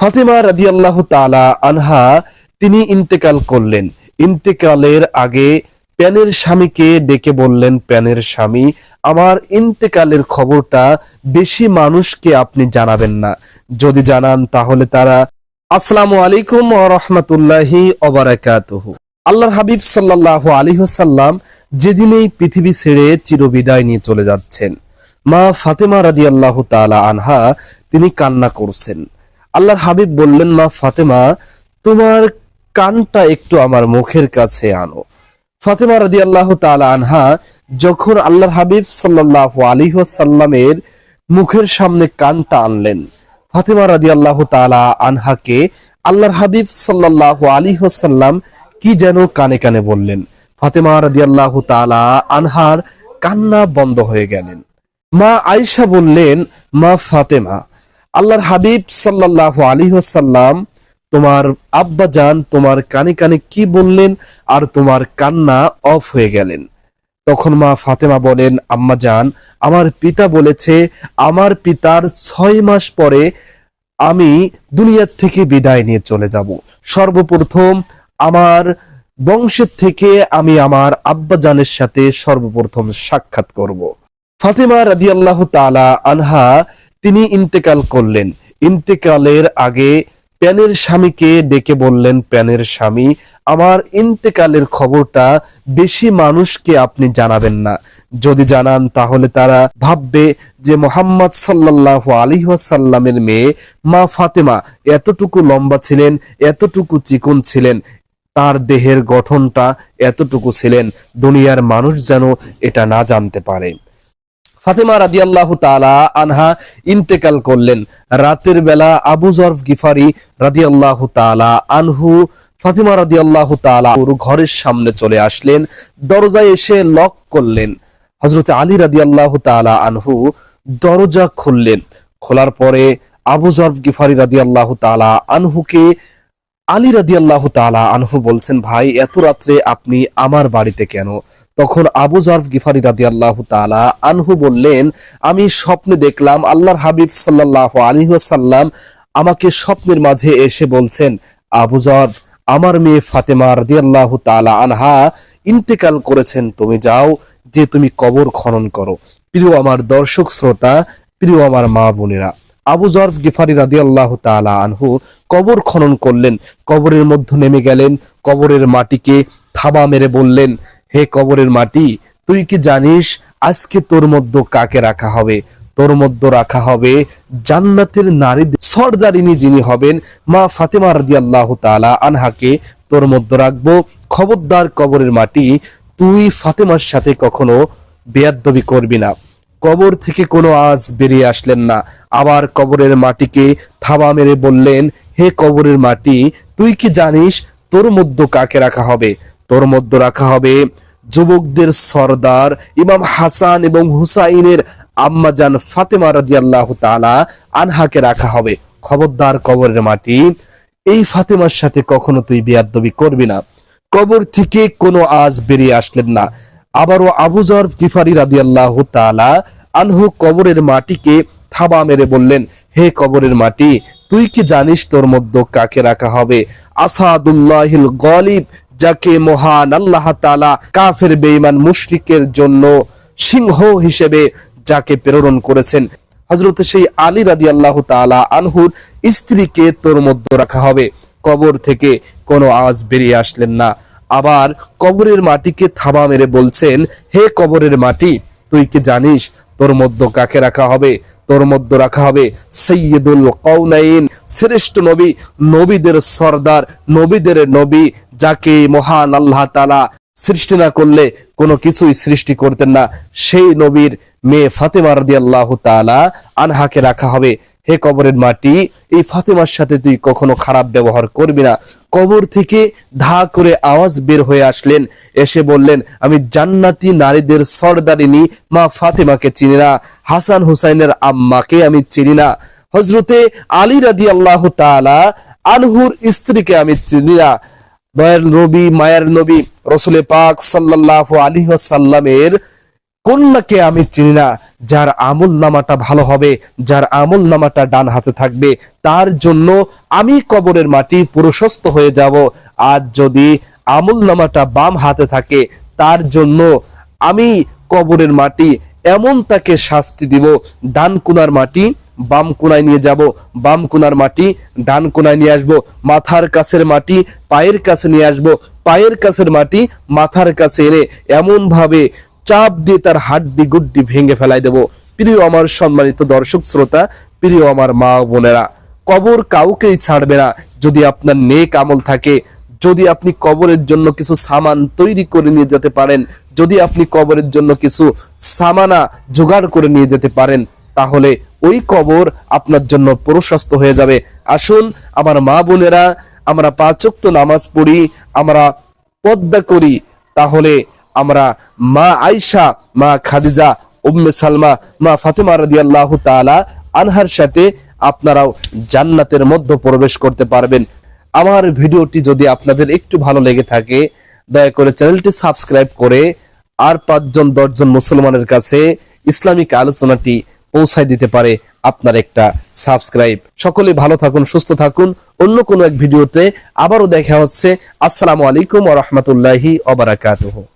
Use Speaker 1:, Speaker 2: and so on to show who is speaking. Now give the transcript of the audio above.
Speaker 1: ফাতিমা আল্লাহ তালা আনহা, তিনি ইন্তেকাল করলেন। ইন্তেকালের আগে প্যানের স্বামীকে ডেকে বললেন, প্যানের স্বামী, আমার ইন্তেকালের খবরটা বেশি মানুষকে আপনি জানাবেন না। যদি জানান, তাহলে তারা, আসসালামু আলাইকুম রাহমাতুল্লাহি ওয়া বারাকাতুহু। আল্লাহর হাবিব সাল্লাল্লাহু আলাইহি ওয়াসাল্লাম যেদিন এই পৃথিবী ছেড়ে চিরবিদায় নিয়ে চলে যাচ্ছেন, মা ফাতেমা রাদিয়াল্লাহু তাআলা আনহা, তিনি কান্না করছেন। আল্লাহর হাবিব বললেন, মা ফাতেমা, তোমার কানটা একটু আমার মুখের কাছে আনো। ফাতেমা রাদিয়াল্লাহু তাআলা আনহা যখন আল্লাহর হাবিব সাল্লাল্লাহু আলাইহি ওয়াসাল্লামের মুখের সামনে কানটা আনলেন, ফাতেমা রাদিয়াল্লাহু তাআলা আনহাকে আল্লাহর হাবিব সাল্লাল্লাহু আলাইহি ওয়াসাল্লাম কি যেন কানে কানে বললেন। ফাতেমা রাদিয়াল্লাহু তাআলা আনহার কান্না বন্ধ হয়ে গেলেন। মা আয়েশা বললেন, মা ফাতেমা আল্লাহর হাবিব সাল্লাল্লাহু আলী ওয়াসাল্লাম তোমার আব্বা জান তোমার কানে কানে কি বললেন আর তোমার কান্না অফ হয়ে গেলেন। তখন মা ফাতেমা বলেন, আম্মা জান, আমার পিতা বলেছে, আমার পিতার ছয় মাস পরে আমি দুনিয়ার থেকে বিদায় নিয়ে চলে যাব। সর্বপ্রথম আমার বংশের থেকে আমি আমার আব্বা জানের সাথে সর্বপ্রথম সাক্ষাৎ করব। ফাতেমা রাদিয়াল্লাহু তাআলা আনহা তিনি ইন্তেকাল করলেন। ইন্তেকালের আগে প্যানের স্বামীকে ডেকে বললেন, প্যানের স্বামী, আমার ইন্তেকালের খবরটা বেশি মানুষকে আপনি জানাবেন না। যদি জানান, তাহলে তারা ভাববে যে মোহাম্মদ সাল্লাল্লাহু আলাইহি ওয়াসাল্লামের মেয়ে মা ফাতেমা এতটুকু লম্বা ছিলেন, এতটুকু চিকন ছিলেন, তার দেহের গঠনটা এতটুকু ছিলেন, দুনিয়ার মানুষ যেন এটা না জানতে পারে। ফাতেমা রাদিয়াল্লাহু তাআলা আনহা ইন্তেকাল করলেন। রাতের বেলা আবু জরফ গিফারি রাদিয়াল্লাহু তাআলা আনহু ফাতিমা রাদিয়াল্লাহু তাআলা ওর ঘরের সামনে চলে আসলেন, দরজায় এসে লক করলেন। হযরত আলী রাদিয়াল্লাহু তাআলা আনহু দরজা খুললেন। খোলার পরে আবু জরফ গিফারি রাদিয়াল্লাহু তাআলা আনহুকে, আলী রাদিয়াল্লাহু তাআলা আনহু বলছেন, ভাই, এত রাত্রে আপনি আমার বাড়িতে কেন? তখন আবু জারফ গিফারি রাদিয়াল্লাহু তাআলা আনহু বললেন, আমি স্বপ্নে দেখলাম আল্লাহর হাবিব সাল্লাল্লাহু আলাইহি ওয়াসাল্লাম আমাকে স্বপ্নের মাঝে এসে বলছেন, আবু জারফ, আমার মেয়ে ফাতেমা রাদিয়াল্লাহু তাআলা আনহা ইন্তেকাল করেছেন, তুমি যাও যে তুমি কবর খনন করো। প্রিয় আমার দর্শক শ্রোতা, প্রিয় আমার মা বোনেরা, আবু জর্ফ গিফারি রাদি আল্লাহ তাআলা আনহু কবর খনন করলেন, কবরের মধ্যে নেমে গেলেন, কবরের মাটিকে থাবা মেরে বললেন হে কবরের মাটি, তুই কি জানিস আজকে তোর মধ্যে কাকে রাখা হবে? তোর মধ্যে রাখা হবে জান্নাতের নারী সর্দারিনী যিনি হবেন মা ফাতেমা রাদিয়াল্লাহু তাআলা আনহাকে তোর মধ্যে রাখব। খবরদার কবরের মাটি, তুই ফাতেমার সাথে কখনো বেয়াদ্দবি করবি না। কবর থেকে কোনো আজ বেরিয়ে আসলেন না। আবার কবরের মাটিকে থাবা মেরে বললেন, হে কবরের মাটি, তুই কি জানিস তোর মধ্যে কাকে রাখা হবে? তোর মধ্যে রাখা হবে যুবকদের সর্দার ইমাম হাসান এবং হুসাইনের আম্মাজান ফাতেমা রাদিয়াল্লাহু তাআলা আনহাকে রাখা হবে। খবরদার কবরের মাটি। এই ফাতেমার সাথে কখনো তুই বিয়াদ্দবি করবি না। কবর থেকে কোনো আজ বেরিয়ে আসলেন না। আবারও আবু জর গিফারি রাদিয়াল্লাহু তাআলা আনহু কবরের মাটিকে থাবা মেরে বললেন, হে কবরের মাটি, তুই কি জানিস তোর মধ্যে কাকে রাখা হবে? আসাদুল্লাহিল গলিব যাকে মহান আল্লাহ তাআলা কাফের, বেঈমান, মুশরিকের জন্য সিংহ হিসেবে যাকে প্রেরণ করেছেন, হযরত সেই আলী রাদিয়াল্লাহু তাআলা আনহুর স্ত্রীকে তোর মধ্যে রাখা হবে। কবর থেকে কোনো আওয়াজ বেরিয়ে আসলেন না। আবার কবরের মাটিকে থাবা মেরে বলছেন, হে কবরের মাটি, তুই কি জানিস তোর মধ্যে কাকে রাখা হবে? তোর মধ্যে রাখা হবে সৈয়দুল কৌনাইন শ্রেষ্ঠ নবী, নবীদের সর্দার, নবীদের নবী, যাকে মহান আল্লাহ তালা সৃষ্টি না করলে কোনো কিছুই সৃষ্টি করতেন না। সেই নবীর মেয়ে ফাতেমা আল্লাহ তালা আনহাকে রাখা হবে হে কবরের মাটি, এই ফাতেমার সাথে তুই কখনো খারাপ ব্যবহার করবি না। কবর থেকে ধা করে আওয়াজ বের হয়ে আসলেন। এসে বললেন, আমি জান্নাতি নারীদের সর্দারিনী, মা ফাতেমাকে চিনি না। হাসান হুসাইনের আম্মাকে আমি চিনি না। হজরতে আলী রাদি আল্লাহ তালা আনহুর স্ত্রীকে আমি চিনি না। দয়ার নবী, মায়ের নবী রসুলে পাক সাল্লাল্লাহু আলী সাল্লামের কন্যাকে আমি চিনি না, যার আমল নামাটা ভালো হবে, যার আমল নামাটা ডান হাতে থাকবে, তার জন্য আমি কবরের মাটি প্রশস্ত হয়ে যাব। আর যদি আমল নামাটা বাম হাতে থাকে, তার জন্য আমি কবরের মাটি এমন তাকে শাস্তি দিব, ডান কোনার মাটি বাম কোনায় নিয়ে যাব, বাম কোনার মাটি ডান কোনায় নিয়ে আসব, মাথার কাছের মাটি পায়ের কাছে নিয়ে আসব, পায়ের কাছের মাটি মাথার কাছে এনে এমন ভাবে চাপ দিয়ে তার হাড্ডি গুড্ডি ভেঙে ফেলাই দেব। প্রিয় আমার সম্মানিত দর্শক শ্রোতা, প্রিয় আমার মা বোনেরা, কবর কাউকেই ছাড়বে না। যদি আপনার নেক আমল থাকে, যদি আপনি কবরের জন্য কিছু সামান তৈরি করে নিয়ে যেতে পারেন, যদি আপনি কবরের জন্য কিছু সামানা জোগাড় করে নিয়ে যেতে পারেন, তাহলে ওই কবর আপনার জন্য প্রশস্ত হয়ে যাবে। আসুন, আমার মা বোনেরা, আমরা পাঁচক্ত নামাজ পড়ি, আমরা পদ্মা করি, তাহলে আমরা মা আয়সা মা খাদিজা, উম্মে সালমা, মা ফাতেমা রাদিয়াল্লাহু তাআলা আনহার সাথে আপনারাও জান্নাতের মধ্যে প্রবেশ করতে পারবেন। আমার ভিডিওটি যদি আপনাদের একটু ভালো লেগে থাকে, দয়া করে চ্যানেলটি সাবস্ক্রাইব করে আর পাঁচজন, দশজন মুসলমানের কাছে ইসলামিক আলোচনাটি পৌঁছায় দিতে পারে আপনার একটা সাবস্ক্রাইব। সকলে ভালো থাকুন, সুস্থ থাকুন। অন্য কোনো এক ভিডিওতে আবারও দেখা হচ্ছে। আসসালামু আলাইকুম ওয়া রাহমাতুল্লাহি ওয়া বারাকাতুহু।